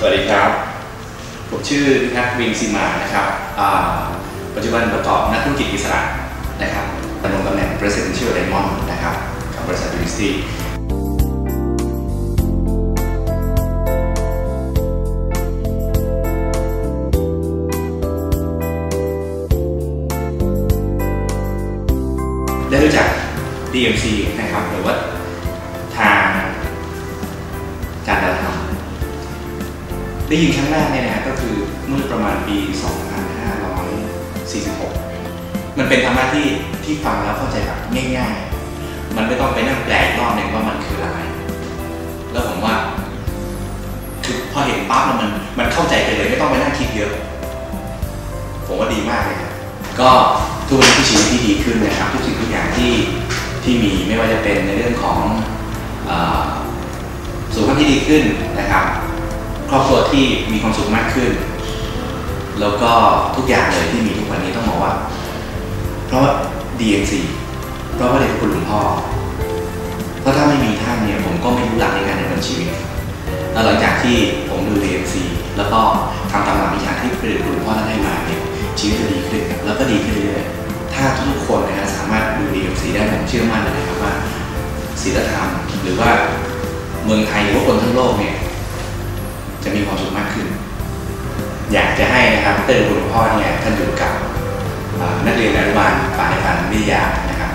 สวัสดีครับ ผมชื่อพิทักษ์วิงซีมานะครับปัจจุบันประกอบนักธุรกิจอิสระนะครับดำรงตำแหน่ง Presidential Diamond นะครับกับบริษัท Unity ได้รู้จัก DMC นะครับหรือว่า ได้ยินครั้งแรกเนี่ยนะฮะก็คือเมื่อประมาณปี 2546 มันเป็นธรรมะที่ที่ฟังแล้วเข้าใจแบบง่ายๆ มันไม่ต้องไปนั่งแปลอีกรอบหนึ่งว่ามันคืออะไร แล้วผมว่าคือพอเห็นปั๊บแล้วมันมันเข้าใจไปเลยไม่ต้องไปนั่งคิดเยอะ ผมว่าดีมากเลยครับก็ทุกวันนี้คือชีวิตที่ดีขึ้นนะครับทุกสิ่งทุกอย่างที่ที่มีไม่ว่าจะเป็นในเรื่องของอสุขภาพที่ดีขึ้นนะครับ ครอบครัวที่มีความสุขมากขึ้น แล้วก็ทุกอย่างเลยที่มีทุกวันนี้ต้องบอกว่า เพราะว่า DMC เพราะว่าเด็กคุณหลวงพ่อ เพราะถ้าไม่มีท่านเนี่ยผมก็ไม่รู้หลักในการดำเนินชีวิตแล้วหลังจากที่ผมดู DMC แล้วก็ทำตามหลักวิชาที่พระเดชคุณหลวงพ่อท่านให้มาเนี่ยชีวิตจะดีขึ้นแล้วก็ดีขึ้นเรื่อยๆถ้าทุกคนนะฮะสามารถดู DMC ได้ผมเชื่อมั่นเลยนะครับว่าศีลธรรมหรือว่าเมืองไทยหรือว่าคนทั้งโลกเนี่ย จะมีความสุขมากขึ้น อยากจะให้นะครับเตอร์คุณพ่อเนี่ยท่านอยู่กับนักเรียนอนุบาลฝ่ายการวิทยานะครับ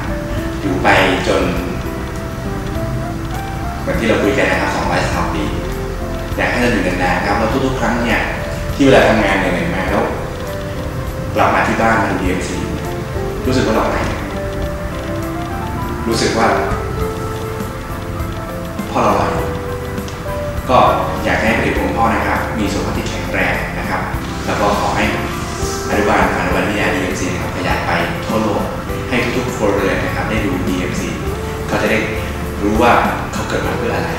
อยู่ไปจนเหมือนที่เราคุยกันนะครับสองร้อยสามปีอยากให้ท่านอยู่นานๆครับแล้วทุกๆ ครั้งเนี่ยที่เวลาทำงานเหนื่อยๆมาแล้วกลับมาที่บ้านมัน DMC รู้สึกว่าเราไหนรู้สึกว่า รู้ว่าเขาเกิดมาเพื่ออะไร